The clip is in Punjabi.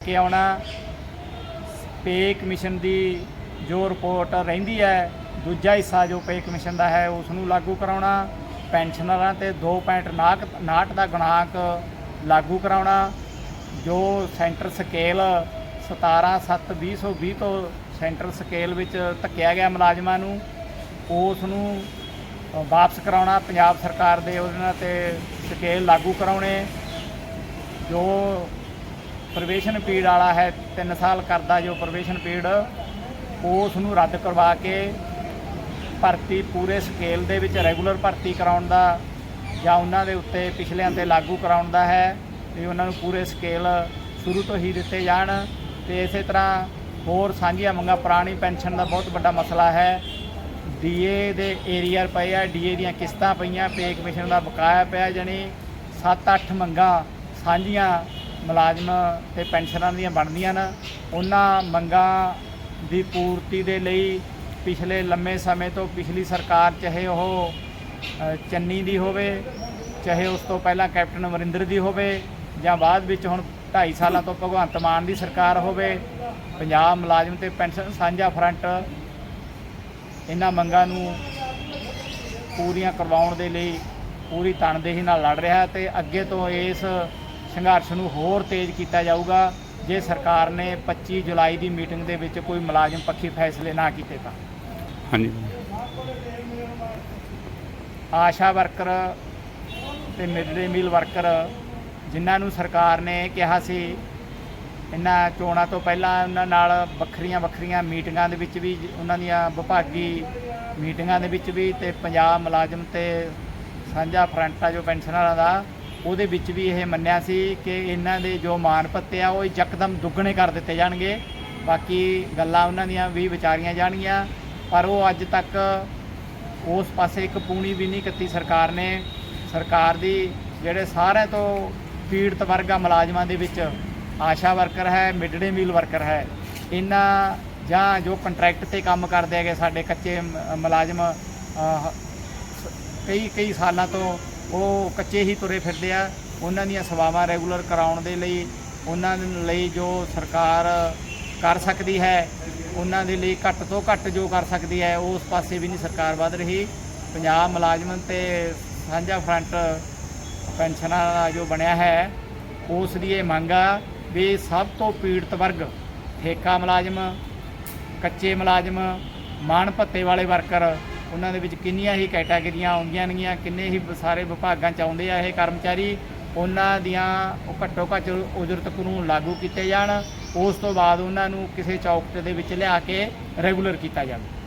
ਕੇ ਆਉਣਾ। ਪੇ ਕਮਿਸ਼ਨ ਦੀ ਜੋ ਰਿਪੋਰਟ ਰਹਿੰਦੀ ਹੈ, ਦੂਜਾ ਹਿੱਸਾ ਜੋ ਪੇ ਕਮਿਸ਼ਨ ਦਾ ਹੈ ਉਸ ਨੂੰ ਲਾਗੂ ਕਰਾਉਣਾ। ਪੈਨਸ਼ਨਰਾਂ ਤੇ 2.59 ਦਾ ਗੁਣਾਂਕ ਲਾਗੂ ਕਰਾਉਣਾ। ਜੋ ਸੈਂਟਰ ਸਕੇਲ 17/7/2020 ਤੋਂ ਸੈਂਟਰ ਸਕੇਲ ਵਿੱਚ ਧੱਕਿਆ ਗਿਆ ਮੁਲਾਜ਼ਮਾਂ ਨੂੰ ਉਸ ਨੂੰ ਵਾਪਸ ਕਰਾਉਣਾ। ਪੰਜਾਬ ਸਰਕਾਰ ਦੇ ਉਹਨਾਂ ਤੇ ਸਕੇਲ ਲਾਗੂ ਕਰਾਉਣੇ। ਜੋ ਪ੍ਰਵੇਸ਼ਨ ਪੀਰੀਅਡ ਵਾਲਾ ਹੈ 3 ਸਾਲ ਕਰਦਾ ਜੋ ਪ੍ਰਵੇਸ਼ਨ ਪੀਰੀਅਡ ਉਸ ਨੂੰ ਰੱਦ ਕਰਵਾ ਕੇ ਭਰਤੀ ਪੂਰੇ ਸਕੇਲ ਦੇ ਵਿੱਚ ਰੈਗੂਲਰ ਭਰਤੀ ਕਰਾਉਣ ਦਾ ਜਾਂ ਉਹਨਾਂ ਦੇ ਉੱਤੇ ਪਿਛਲਿਆਂ ਤੇ ਲਾਗੂ ਕਰਾਉਣ ਦਾ ਹੈ ਤੇ ਉਹਨਾਂ ਨੂੰ ਪੂਰੇ ਸਕੇਲ ਸ਼ੁਰੂ ਤੋਂ ਹੀ ਦਿੱਤੇ ਜਾਣ ਤੇ ਇਸੇ ਤਰ੍ਹਾਂ ਹੋਰ ਸਾਂਝੀਆਂ ਮੰਗਾਂ, ਪੁਰਾਣੀ ਪੈਨਸ਼ਨ ਦਾ ਬਹੁਤ ਵੱਡਾ ਮਸਲਾ ਹੈ। ਡੀਏ ਦੇ ਏਰੀਅਰ ਪਏ ਆ, ਡੀਏ ਦੀਆਂ ਕਿਸ਼ਤਾਂ ਪਈਆਂ, ਪੇ ਕਮਿਸ਼ਨ ਦਾ ਬਕਾਇਆ ਪਿਆ ਜਾਣੀ 7-8 ਮੰਗਾਂ ਸਾਂਝੀਆਂ ਮੁਲਾਜ਼ਮ ਤੇ ਪੈਨਸ਼ਨਰਾਂ ਦੀਆਂ ਬਣਦੀਆਂ ਨੇ, ਉਹਨਾਂ ਮੰਗਾਂ ਦੀ ਪੂਰਤੀ ਦੇ ਲਈ ਪਿਛਲੇ ਲੰਮੇ ਸਮੇਂ ਤੋਂ ਪਿਛਲੀ ਸਰਕਾਰ ਚਾਹੇ ਉਹ ਚੰਨੀ ਦੀ ਹੋਵੇ, ਚਾਹੇ ਉਸ ਤੋਂ ਪਹਿਲਾਂ ਕੈਪਟਨ ਅਮਰਿੰਦਰ ਦੀ ਹੋਵੇ ਜਾਂ ਬਾਅਦ ਵਿੱਚ ਹੁਣ 2.5 ਸਾਲਾਂ ਤੋਂ ਭਗਵੰਤ ਮਾਨ ਦੀ ਸਰਕਾਰ ਹੋਵੇ, ਪੰਜਾਬ ਮੁਲਾਜ਼ਮ ਤੇ ਪੈਨਸ਼ਨ ਸਾਂਝਾ ਫਰੰਟ ਇਹਨਾਂ ਮੰਗਾਂ ਨੂੰ ਪੂਰੀਆਂ ਕਰਵਾਉਣ ਦੇ ਲਈ ਪੂਰੀ ਤਨਦੇਹੀ ਨਾਲ ਲੜ ਰਿਹਾ ਹੈ ਤੇ ਅੱਗੇ ਤੋਂ ਇਸ ਸੰਘਰਸ਼ ਨੂੰ ਹੋਰ ਤੇਜ਼ ਕੀਤਾ ਜਾਊਗਾ ਜੇ ਸਰਕਾਰ ਨੇ 25 ਜੁਲਾਈ ਦੀ ਮੀਟਿੰਗ ਦੇ ਵਿੱਚ ਕੋਈ ਮੁਲਾਜ਼ਮ ਪੱਖੀ ਫੈਸਲੇ ਨਾ ਕੀਤੇ ਤਾਂ। ਹਾਂਜੀ। ਆਸ਼ਾ ਵਰਕਰ ਤੇ ਮਿਡ ਡੇ ਮੀਲ ਵਰਕਰ ਜਿਨ੍ਹਾਂ ਨੂੰ ਸਰਕਾਰ ਨੇ ਕਿਹਾ ਸੀ ਇਹਨਾਂ ਚੋਣਾਂ ਤੋਂ ਪਹਿਲਾਂ ਉਹਨਾਂ ਨਾਲ ਵੱਖਰੀਆਂ ਵੱਖਰੀਆਂ ਮੀਟਿੰਗਾਂ ਦੇ ਵਿੱਚ ਵੀ ਉਹਨਾਂ ਦੀਆਂ ਵਿਭਾਗੀ ਮੀਟਿੰਗਾਂ ਦੇ ਵਿੱਚ ਵੀ ਤੇ ਪੰਜਾਬ ਮੁਲਾਜ਼ਮ ਤੇ ਸਾਂਝਾ ਫਰੰਟ ਆ ਜੋ ਪੈਨਸ਼ਨਰਾਂ ਦਾ ਉਹਦੇ ਵਿੱਚ ਵੀ ਇਹ ਮੰਨਿਆ ਸੀ ਕਿ ਇਹਨਾਂ ਦੇ ਜੋ ਮਾਨ ਪੱਤੇ ਆ, ਉਹ ਯਕਦਮ ਦੁੱਗਣੇ ਕਰ ਦਿੱਤੇ ਜਾਣਗੇ। ਬਾਕੀ ਗੱਲਾਂ ਉਹਨਾਂ ਦੀਆਂ ਵੀ ਵਿਚਾਰੀਆਂ ਜਾਣਗੀਆਂ। ਪਰ ਉਹ ਅੱਜ ਤੱਕ ਉਸ ਪਾਸੇ ਇੱਕ ਪੂਣੀ ਵੀ ਨਹੀਂ ਕੀਤੀ ਸਰਕਾਰ ਨੇ। ਸਰਕਾਰ ਦੀ ਜਿਹੜੇ ਸਾਰਿਆਂ ਤੋਂ ਪੀੜਤ ਵਰਗਾ ਮੁਲਾਜ਼ਮਾਂ ਦੇ ਵਿੱਚ ਆਸ਼ਾ ਵਰਕਰ ਹੈ ਮਿਡ ਡੇ ਮੀਲ ਵਰਕਰ ਹੈ। ਇਹਨਾਂ ਜਾਂ ਜੋ ਕੰਟਰੈਕਟ ਤੇ ਕੰਮ ਕਰਦੇ ਹੈਗੇ ਸਾਡੇ ਕੱਚੇ ਮੁਲਾਜ਼ਮ ਕਈ ਕਈ ਸਾਲਾਂ ਤੋਂ ਉਹ ਕੱਚੇ ਹੀ ਤੁਰੇ ਫਿਰਦੇ ਆ। ਉਹਨਾਂ ਦੀਆਂ ਸੇਵਾਵਾਂ ਰੈਗੂਲਰ ਕਰਾਉਣ ਦੇ ਲਈ, ਉਹਨਾਂ ਲਈ ਜੋ ਸਰਕਾਰ ਕਰ ਸਕਦੀ ਹੈ, ਉਹਨਾਂ ਦੇ ਲਈ ਘੱਟ ਤੋਂ ਘੱਟ ਜੋ ਕਰ ਸਕਦੀ ਹੈ ਉਸ ਪਾਸੇ ਵੀ ਨਹੀਂ ਸਰਕਾਰ ਵੱਧ ਰਹੀ। ਪੰਜਾਬ ਮੁਲਾਜ਼ਮ ਤੇ ਸਾਂਝਾ ਫਰੰਟ ਪੈਨਸ਼ਨਾਂ ਦਾ ਜੋ ਬਣਿਆ ਹੈ, ਉਸ ਦੀ ਇਹ ਮੰਗ ਆ ਵੀ ਸਭ ਤੋਂ ਪੀੜਤ ਵਰਗ, ਠੇਕਾ ਮੁਲਾਜ਼ਮ, ਕੱਚੇ ਮੁਲਾਜ਼ਮ, ਮਾਣ ਭੱਤੇ ਵਾਲੇ ਵਰਕਰ ਉਹਨਾਂ ਦੇ ਵਿੱਚ ਕਿੰਨੀਆਂ ਹੀ ਕੈਟਾਗਰੀਆਂ ਆਉਂਦੀਆਂ ਨੇਗੀਆਂ, ਕਿੰਨੇ ਹੀ ਸਾਰੇ ਵਿਭਾਗਾਂ ਚ ਆਉਂਦੇ ਆ ਇਹ ਕਰਮਚਾਰੀ, ਉਹਨਾਂ ਦੀਆਂ ਘੱਟੋ ਘੱਟ ਉਜਰਤ ਕਾਨੂੰਨ ਲਾਗੂ ਕੀਤੇ ਜਾਣ, ਉਸ ਤੋਂ ਬਾਅਦ ਉਹਨਾਂ ਨੂੰ ਕਿਸੇ ਚੌਕਟ ਦੇ ਵਿੱਚ ਲਿਆ ਕੇ ਰੈਗੂਲਰ ਕੀਤਾ ਜਾਵੇ।